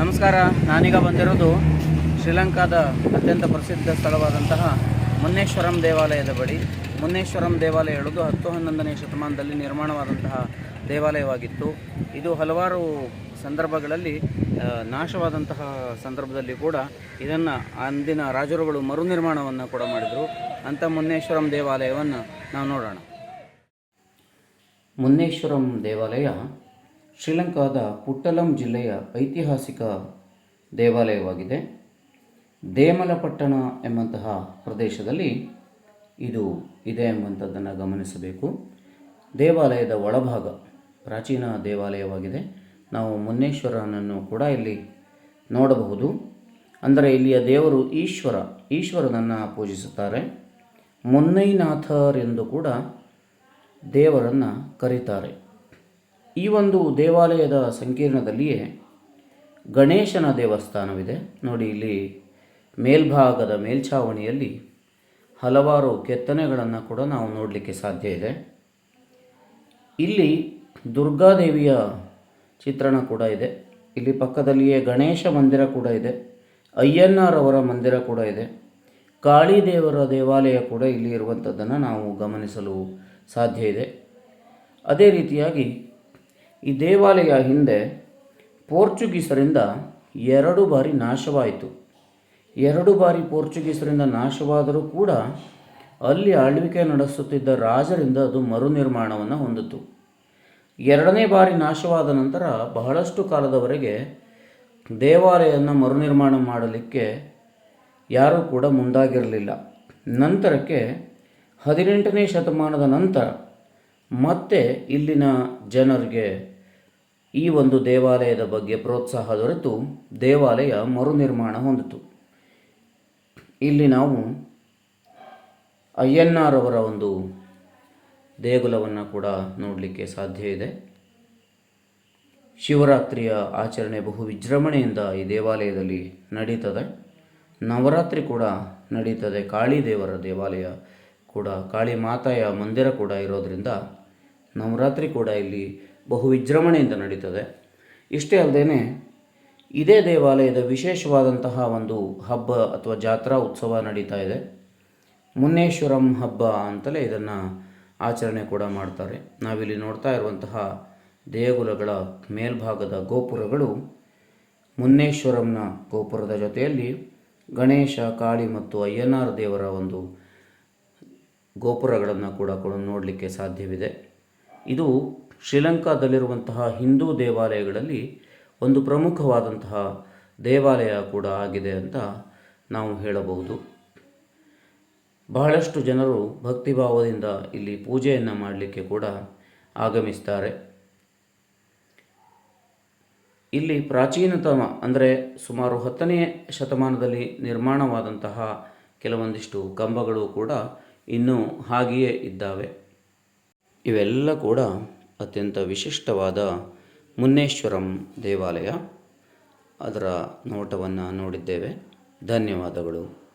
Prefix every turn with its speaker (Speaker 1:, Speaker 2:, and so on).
Speaker 1: ನಮಸ್ಕಾರ, ನಾನೀಗ ಬಂದಿರೋದು ಶ್ರೀಲಂಕಾದ ಅತ್ಯಂತ ಪ್ರಸಿದ್ಧ ಸ್ಥಳವಾದಂತಹ ಮುನ್ನೇಶ್ವರಂ ದೇವಾಲಯದ ಬಳಿ. ಮುನ್ನೇಶ್ವರಂ ದೇವಾಲಯ ಹೇಳೋದು ಹತ್ತು ಹನ್ನೊಂದನೇ ಶತಮಾನದಲ್ಲಿ ನಿರ್ಮಾಣವಾದಂತಹ ದೇವಾಲಯವಾಗಿತ್ತು. ಇದು ಹಲವಾರು ಸಂದರ್ಭಗಳಲ್ಲಿ ನಾಶವಾದಂತಹ ಸಂದರ್ಭದಲ್ಲಿ ಕೂಡ ಇದನ್ನು ಅಂದಿನ ರಾಜರುಗಳು ಮರು ನಿರ್ಮಾಣವನ್ನು ಕೂಡ ಮಾಡಿದರು. ಅಂಥ ಮುನ್ನೇಶ್ವರಂ ದೇವಾಲಯವನ್ನು ನಾವು ನೋಡೋಣ. ಮುನ್ನೇಶ್ವರಂ ದೇವಾಲಯ ಶ್ರೀಲಂಕಾದ ಪುಟ್ಟಲಂ ಜಿಲ್ಲೆಯ ಐತಿಹಾಸಿಕ ದೇವಾಲಯವಾಗಿದೆ. ದೇಮಲಪಟ್ಟಣ ಎಂಬಂತಹ ಪ್ರದೇಶದಲ್ಲಿ ಇದು ಇದೆ ಎಂಬಂಥದ್ದನ್ನು ಗಮನಿಸಬೇಕು. ದೇವಾಲಯದ ಒಳಭಾಗ ಪ್ರಾಚೀನ ದೇವಾಲಯವಾಗಿದೆ. ನಾವು ಮುನ್ನೇಶ್ವರನನ್ನು ಕೂಡ ಇಲ್ಲಿ ನೋಡಬಹುದು. ಅಂದರೆ ಇಲ್ಲಿಯ ದೇವರು ಈಶ್ವರ, ಈಶ್ವರನನ್ನು ಪೂಜಿಸುತ್ತಾರೆ. ಮುನ್ನೈನಾಥರೆಂದು ಕೂಡ ದೇವರನ್ನು ಕರೀತಾರೆ. ಈ ಒಂದು ದೇವಾಲಯದ ಸಂಕೀರ್ಣದಲ್ಲಿಯೇ ಗಣೇಶನ ದೇವಸ್ಥಾನವಿದೆ. ನೋಡಿ ಇಲ್ಲಿ ಮೇಲ್ಭಾಗದ ಮೇಲ್ಛಾವಣಿಯಲ್ಲಿ ಹಲವಾರು ಕೆತ್ತನೆಗಳನ್ನು ಕೂಡ ನಾವು ನೋಡಲಿಕ್ಕೆ ಸಾಧ್ಯ ಇದೆ. ಇಲ್ಲಿ ದುರ್ಗಾದೇವಿಯ ಚಿತ್ರಣ ಕೂಡ ಇದೆ. ಇಲ್ಲಿ ಪಕ್ಕದಲ್ಲಿಯೇ ಗಣೇಶ ಮಂದಿರ ಕೂಡ ಇದೆ. ಅಯ್ಯಣ್ಣರವರ ಮಂದಿರ ಕೂಡ ಇದೆ. ಕಾಳಿದೇವರ ದೇವಾಲಯ ಕೂಡ ಇಲ್ಲಿ ಇರುವಂಥದ್ದನ್ನು ನಾವು ಗಮನಿಸಲು ಸಾಧ್ಯ ಇದೆ. ಅದೇ ರೀತಿಯಾಗಿ ಈ ದೇವಾಲಯ ಹಿಂದೆ ಪೋರ್ಚುಗೀಸರಿಂದ ಎರಡು ಬಾರಿ ನಾಶವಾಯಿತು. ಎರಡು ಬಾರಿ ಪೋರ್ಚುಗೀಸರಿಂದ ನಾಶವಾದರೂ ಕೂಡ ಅಲ್ಲಿ ಆಳ್ವಿಕೆ ನಡೆಸುತ್ತಿದ್ದ ರಾಜರಿಂದ ಅದು ಮರುನಿರ್ಮಾಣವನ್ನು ಹೊಂದಿತು. ಎರಡನೇ ಬಾರಿ ನಾಶವಾದ ನಂತರ ಬಹಳಷ್ಟು ಕಾಲದವರೆಗೆ ದೇವಾಲಯವನ್ನು ಮರುನಿರ್ಮಾಣ ಮಾಡಲಿಕ್ಕೆ ಯಾರೂ ಕೂಡ ಮುಂದಾಗಿರಲಿಲ್ಲ. ನಂತರಕ್ಕೆ ಹದಿನೆಂಟನೇ ಶತಮಾನದ ನಂತರ ಮತ್ತೆ ಇಲ್ಲಿನ ಜನರಿಗೆ ಈ ಒಂದು ದೇವಾಲಯದ ಬಗ್ಗೆ ಪ್ರೋತ್ಸಾಹ ದೊರೆತು, ದೇವಾಲಯ ಮರುನಿರ್ಮಾಣ ಹೊಂದಿತು. ಇಲ್ಲಿ ನಾವು ಅಯ್ಯಣ್ಣರವರ ಒಂದು ದೇಗುಲವನ್ನು ಕೂಡ ನೋಡಲಿಕ್ಕೆ ಸಾಧ್ಯ ಇದೆ. ಶಿವರಾತ್ರಿಯ ಆಚರಣೆ ಬಹು ವಿಜೃಂಭಣೆಯಿಂದ ಈ ದೇವಾಲಯದಲ್ಲಿ ನಡೀತದೆ. ನವರಾತ್ರಿ ಕೂಡ ನಡೀತದೆ. ಕಾಳಿ ದೇವರ ದೇವಾಲಯ ಕೂಡ, ಕಾಳಿ ಮಾತೆಯ ಮಂದಿರ ಕೂಡ ಇರೋದರಿಂದ ನವರಾತ್ರಿ ಕೂಡ ಇಲ್ಲಿ ಬಹು ವಿಜೃಂಭಣೆಯಿಂದ ನಡೀತದೆ. ಇಷ್ಟೇ ಅಲ್ಲದೆ ಇದೇ ದೇವಾಲಯದ ವಿಶೇಷವಾದಂತಹ ಒಂದು ಹಬ್ಬ ಅಥವಾ ಜಾತ್ರಾ ಉತ್ಸವ ನಡೀತಾ ಇದೆ. ಮುನ್ನೇಶ್ವರಂ ಹಬ್ಬ ಅಂತಲೇ ಇದನ್ನು ಆಚರಣೆ ಕೂಡ ಮಾಡ್ತಾರೆ. ನಾವಿಲ್ಲಿ ನೋಡ್ತಾ ಇರುವಂತಹ ದೇಗುಲಗಳ ಮೇಲ್ಭಾಗದ ಗೋಪುರಗಳು ಮುನ್ನೇಶ್ವರಂನ ಗೋಪುರದ ಜೊತೆಯಲ್ಲಿ ಗಣೇಶ, ಕಾಳಿ ಮತ್ತು ಅಯ್ಯನಾರ್ ದೇವರ ಒಂದು ಗೋಪುರಗಳನ್ನು ಕೂಡ ಕೂಡ ನೋಡಲಿಕ್ಕೆ ಸಾಧ್ಯವಿದೆ. ಇದು ಶ್ರೀಲಂಕಾದಲ್ಲಿರುವಂತಹ ಹಿಂದೂ ದೇವಾಲಯಗಳಲ್ಲಿ ಒಂದು ಪ್ರಮುಖವಾದಂತಹ ದೇವಾಲಯ ಕೂಡ ಆಗಿದೆ ಅಂತ ನಾವು ಹೇಳಬಹುದು. ಬಹಳಷ್ಟು ಜನರು ಭಕ್ತಿಭಾವದಿಂದ ಇಲ್ಲಿ ಪೂಜೆಯನ್ನು ಮಾಡಲಿಕ್ಕೆ ಕೂಡ ಆಗಮಿಸ್ತಾರೆ. ಇಲ್ಲಿ ಪ್ರಾಚೀನತಮ ಅಂದರೆ ಸುಮಾರು ಹತ್ತನೇ ಶತಮಾನದಲ್ಲಿ ನಿರ್ಮಾಣವಾದಂತಹ ಕೆಲವೊಂದಿಷ್ಟು ಕಂಬಗಳು ಕೂಡ ಇನ್ನೂ ಹಾಗೆಯೇ ಇದ್ದಾವೆ. ಇವೆಲ್ಲ ಕೂಡ ಅತ್ಯಂತ ವಿಶಿಷ್ಟವಾದ ಮುನ್ನೇಶ್ವರಂ ದೇವಾಲಯ. ಅದರ ನೋಟವನ್ನು ನೋಡಿದ್ದೇವೆ. ಧನ್ಯವಾದಗಳು.